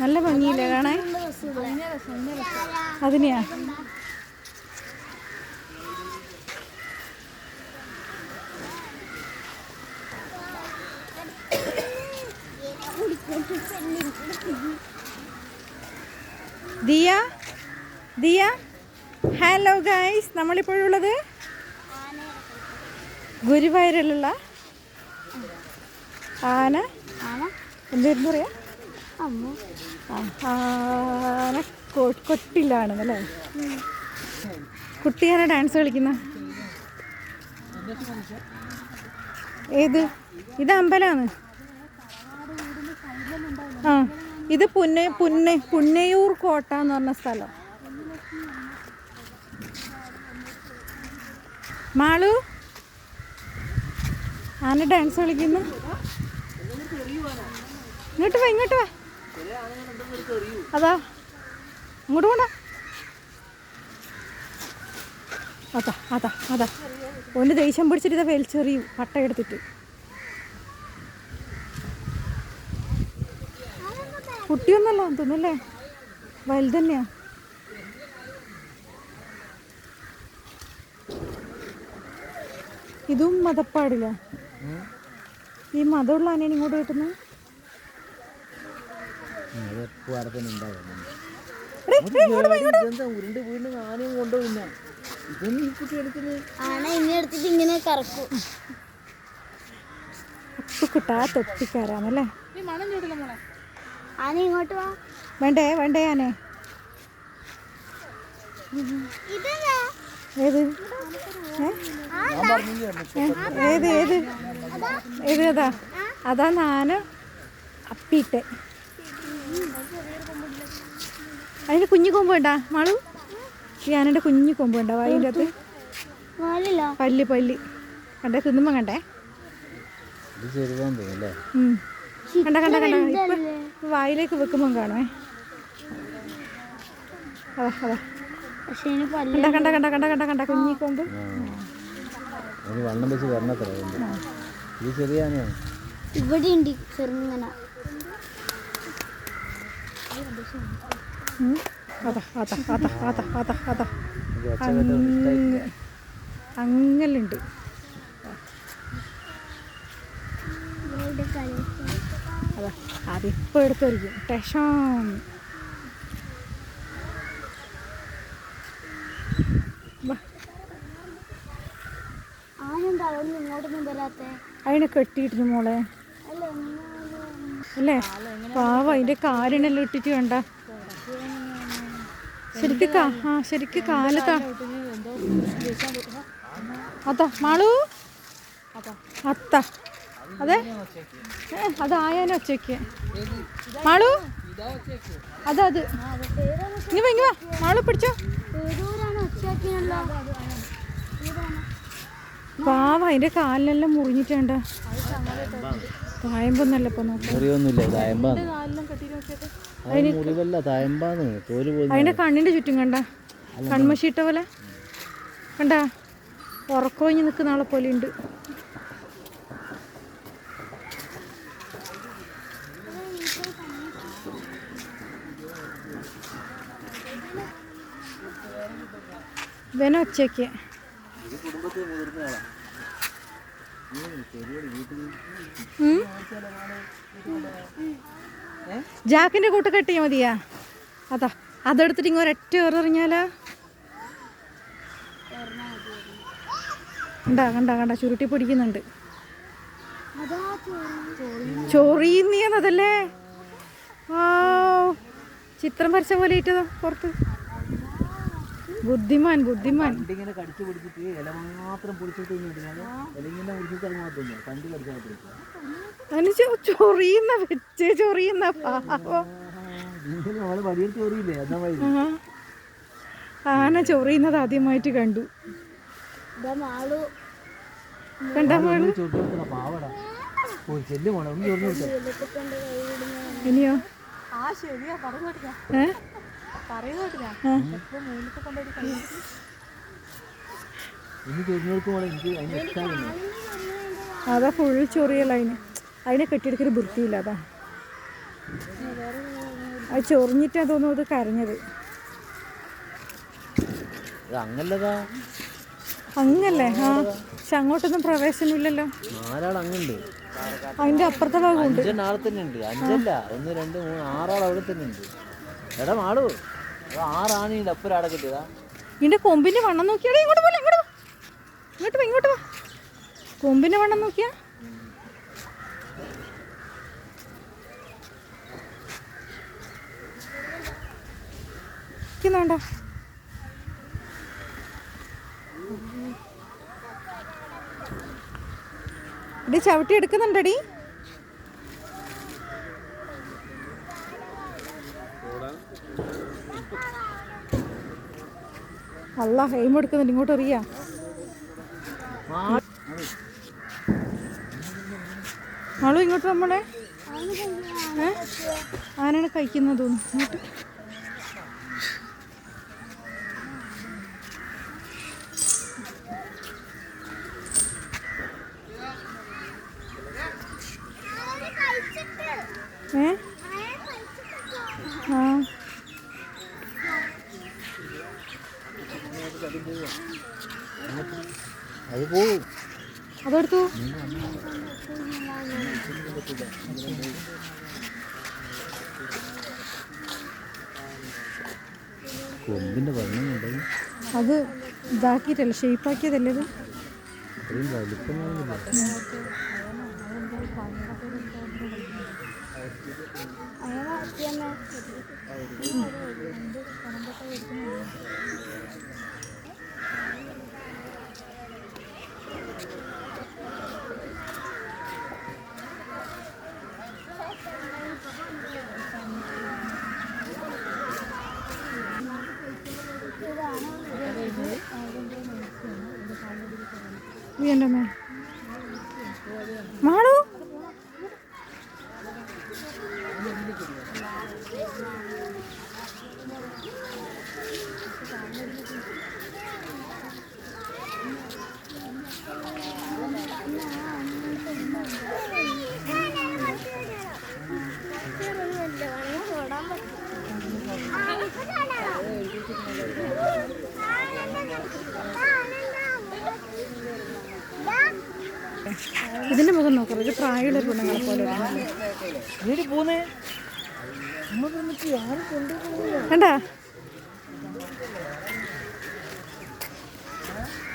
നല്ല ഭംഗിയില്ലേ കാണാൻ? അതിനെയാ? ദിയ? ദിയ? ഹലോ ഗൈസ് നമ്മളിപ്പോഴുള്ളത് ഗുരുവായൂരിലുള്ള ആന. എന്തായിരുന്നു പറയാ? അമ്മ. ആ, ആന കൊ- കൊട്ടിലാണ് അല്ലേ കുട്ടിയാന ഡാൻസ് കളിക്കുന്ന? ഏത്? ഇത് അമ്പലമാണ്. ആ ഇത് പുന്ന പുന്ന പുന്നയൂർ കോട്ട എന്ന് പറഞ്ഞ സ്ഥലം. മാളു? ആന ഡാൻസ് കളിക്കുന്നു? ഇങ്ങോട്ട് വാ ഇങ്ങോട്ട് വാ. അതാ ഇങ്ങോട്ട് കൊണ്ട അതാ അതാ അതാ. ഒന്ന് ദേഷ്യം പിടിച്ചിട്ട് ഇതാ വലിച്ചെറിയും പട്ട എടുത്തിട്ട്. കുട്ടിയൊന്നല്ല തോന്നല്ലേ വലുതന്നെയാ. ഇതും മതപ്പാടില്ല ഈ മതമുള്ള ആനയാണ് ഇങ്ങോട്ട് കിട്ടുന്നത് ഉരുണ്ട് വീണ് ആനയും കൊണ്ടുപോയില്ല ഇതൊന്നും ഈ കുട്ടി എടുക്കുന്നത് ആന ഇങ്ങനെ എടുത്തിട്ട് ഇങ്ങനെ കറക്കും ആന ഇങ്ങോട്ട് വാ. വേണ്ടേ വേണ്ടേ ആനെ? ഏത്? ഏത് അതാ. അതാ? നാന അപ്പിട്ടെ അതിന് കുഞ്ഞു കൊമ്പ് വേണ്ട മാളു? ഈ ആനയുടെ കുഞ്ഞു കൊമ്പ് വേണ്ട അതിന്റെ അകത്ത് പല്ല് പല്ല്. കണ്ടേ? തിന്നുമ്പോ കണ്ടേ. കണ്ട കണ്ട കണ്ട. ഇപ്പൊ വായിലേക്ക് വെക്കുമ്പം കാണുവേ. അതാ അതാ. കണ്ട കണ്ട കണ്ട കണ്ട കണ്ട. കണ്ട കുഞ്ഞി കൊമ്പ്. അതിന് വണ്ണം വെച്ച് വരണത്ര ഇത് ചെറിയ ഇവിടെ ഉണ്ട് ചെറുങ്ങനെ. അങ്ങലുണ്ട് അതാ അതിപ്പോൾ എടുത്തെറിക്കും ടെഷോം അതിനെ കെട്ടിയിരുന്നു മോളെ. അല്ല? പാവ അതിന്റെ കാലിനെല്ലാം ഇട്ടിട്ട് വേണ്ട. ശരിക്ക് കാ ആ ശരിക്ക് കാലത്താ അതാ മാളു. അത്ത. അതെ? അതായാലും ഒച്ചയ്ക്ക്. മാളു. അതത് ഇങ്ങ വാ, ഇങ്ങ വാ. മാളു പിടിച്ചോ. പാവ അതിന്റെ കാലിനെല്ലാം മുറിഞ്ഞിട്ടുണ്ട് തായമ്പൊന്നല്ല ഇപ്പൊ മുറിവല്ല തോൽ അതിന്റെ കണ്ണിന്റെ ചുറ്റും കണ്ട. കൺമശീട്ട പോലെ. കണ്ട? ഉറക്കൊഴിഞ്ഞ് നിൽക്കുന്ന ആളെ പോലെ ഉണ്ട്. ഇവനെ ഒച്ചയ്ക്ക് കുടുംബത്തിൽ മുതിർന്നയാളാണ്? ജാക്കിന്റെ കൂട്ട് കെട്ടിയാ മതിയാ. അതാ അതെടുത്തിട്ട് ഇങ്ങനെ ഒരൊറ്റ എറിഞ്ഞാലാ. കണ്ടാ കണ്ടാ കണ്ടാ ചുരുട്ടി പിടിക്കുന്നുണ്ട്. ചൊറിയുന്നതല്ലേ ആ ചിത്രം വരച്ച പോലെ ഇട്ടതാ പുറത്ത്. ബുദ്ധിമാൻ ബുദ്ധിമാൻ. ഇങ്ങനെ കടിച്ചു പിടിച്ചിട്ട് ഇല മാത്രം പൊടിച്ചിട്ട് കഴിഞ്ഞാൽ ഇലങ്ങനെ പിടിച്ചിട്ട് അത് മാത്രം പണ്ട് കടിച്ചാൽ പിടിക്കുക അതിന് ചൊ- ചൊറിയുന്ന വെച്ച് ചൊറിയുന്ന നമ്മളെ വലിയ ചോറിയില്ലേ. ആന ചൊറിയുന്നത് ആദ്യമായിട്ട് കണ്ടു. ഇനിയോ? ഏ? ആ. ശരിയാ. ചൊറിഞ്ഞു അതാ ഫുൾ ചൊറിയല്ല അതിന്. അതിനെ കെട്ടിയെടുക്കൊരു വൃത്തിയില്ല അതാ. അത് ചൊറിഞ്ഞിട്ടാ തോന്നുന്നു അത് കരഞ്ഞത്. അങ്ങല്ലേ? ആ. പക്ഷെ അങ്ങോട്ടൊന്നും പ്രവേശനമില്ലല്ലോ. അതിന്റെ അപ്പുറത്തെ ഭാഗമുണ്ട് തന്നെ ഉണ്ട് അഞ്ചല്ല. ഒന്ന് രണ്ട് മൂന്ന് ആറാൾ അവിടെ തന്നെ ഉണ്ട് എടാ മാളു ആറാണിയുണ്ട് അപ്പുറം അവിടെ കിട്ടിയതാ. ഇതിന്റെ കൊമ്പിന്റെ വണ്ണം നോക്കിയാടേ ഇങ്ങോട്ട് പോലെ ഇങ്ങോട്ട്. ഇങ്ങോട്ട് വാ ഇങ്ങോട്ട് വാ. കൊമ്പിന്റെ വണ്ണം നോക്കിയാ? വേണ്ട ഇടി ചവിട്ടി എടുക്കുന്നുണ്ടടി. അല്ല എയിം എടുക്കുന്നുണ്ട്. ഇങ്ങോട്ട് അറിയാ ആളു ഇങ്ങോട്ട് നമ്മളെ ആനാണ് കഴിക്കുന്നത്? ഇങ്ങോട്ട്. ഏ? അത് പോവും. അതെടുത്തു. കൊമ്പിന്റെ വർണം ഉണ്ടായി അത് ഇതാക്കിയിട്ടല്ല ഷേപ്പാക്കിയതല്ലേ ഇത്? അത്രയും വലിപ്പമൊന്നുമില്ല നീ എന്റെ അമ്മേ മാളു ഇതിന്റെ മുഖം നോക്കാം ഒരു പ്രായമുള്ള പെണ്ണുങ്ങളെ പോലെ കണ്ടാ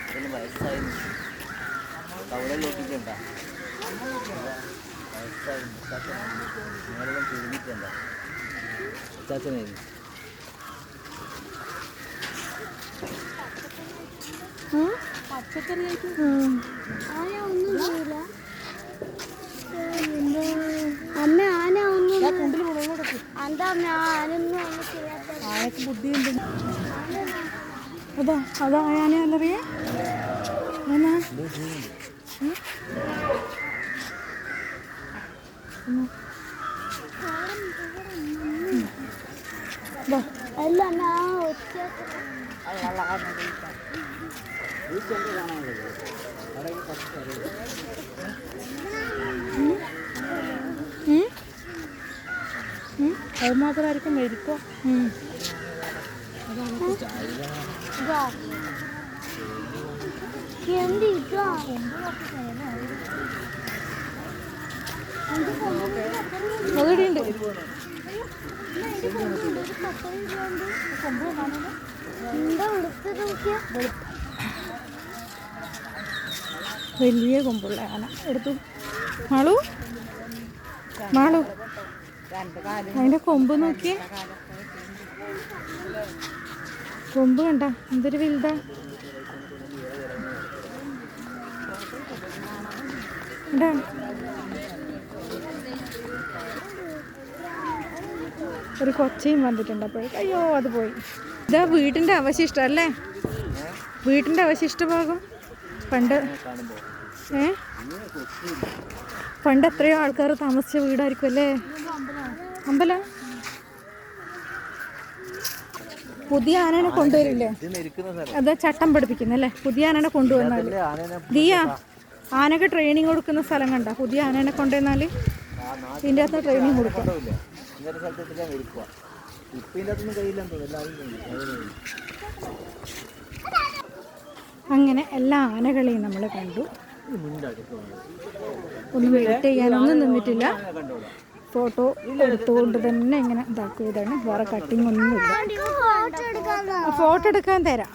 ഇതിന് വയസ്സായി കവള ലോട്ടിക്കണ്ട വയസ്സായി നേരെ കുടുങ്ങിക്കണ്ട ചാച്ചനെ ഉം? ഉം. ആന ഒന്നും ചെയ്യില്ല അമ്മ ആന ഒന്നും ആനക്ക് ബുദ്ധിയുണ്ട്. അതാ അതാ ഞാൻ അല്ലറിയേ? എന്നാ? അത് മാത്രമായിരിക്കും മെരുക്കോ അതിടിയുണ്ട് വലിയ കൊമ്പുള്ള ആന. എടുത്തു. മാളു? മാളു? അതിന്റെ കൊമ്പ് നോക്കിയേ. കൊമ്പ് കണ്ട എന്തൊരു വലുതാ. ഒരു കൊച്ചയും വന്നിട്ടുണ്ട് അപ്പോഴേക്ക് അയ്യോ അത് പോയി. ഇതാ വീട്ടിന്റെ അവശിഷ്ടം അല്ലേ? വീട്ടിന്റെ അവശിഷ്ട ഭാഗം പണ്ട് ഏ? പണ്ട് എത്രയോ ആൾക്കാർ താമസിച്ച വീടായിരിക്കും അല്ലേ? അമ്പല? പുതിയ ആനനെ കൊണ്ടുവരില്ലേ? അത് ചട്ടം പഠിപ്പിക്കുന്നല്ലേ പുതിയ ആനനെ കൊണ്ടുവന്നാൽ. ദിയ ആനക്ക് ട്രെയിനിങ് കൊടുക്കുന്ന സ്ഥലം കണ്ട? പുതിയ ആനനെ കൊണ്ടുവന്നാൽ ഇതിന്റെ അകത്ത് ട്രെയിനിങ് കൊടുക്കും. അങ്ങനെ എല്ലാ ആനകളെയും നമ്മൾ കണ്ടു. ഒന്നും വെയിറ്റ് ചെയ്യാനൊന്നും നിന്നിട്ടില്ല. ഫോട്ടോ എടുത്തുകൊണ്ട് തന്നെ ഇങ്ങനെ ഇതാക്കിയതാണ്. വേറെ കട്ടിങ് ഒന്നുമില്ല. ഫോട്ടോ എടുക്കാൻ ഫോട്ടോ എടുക്കാൻ തരാം.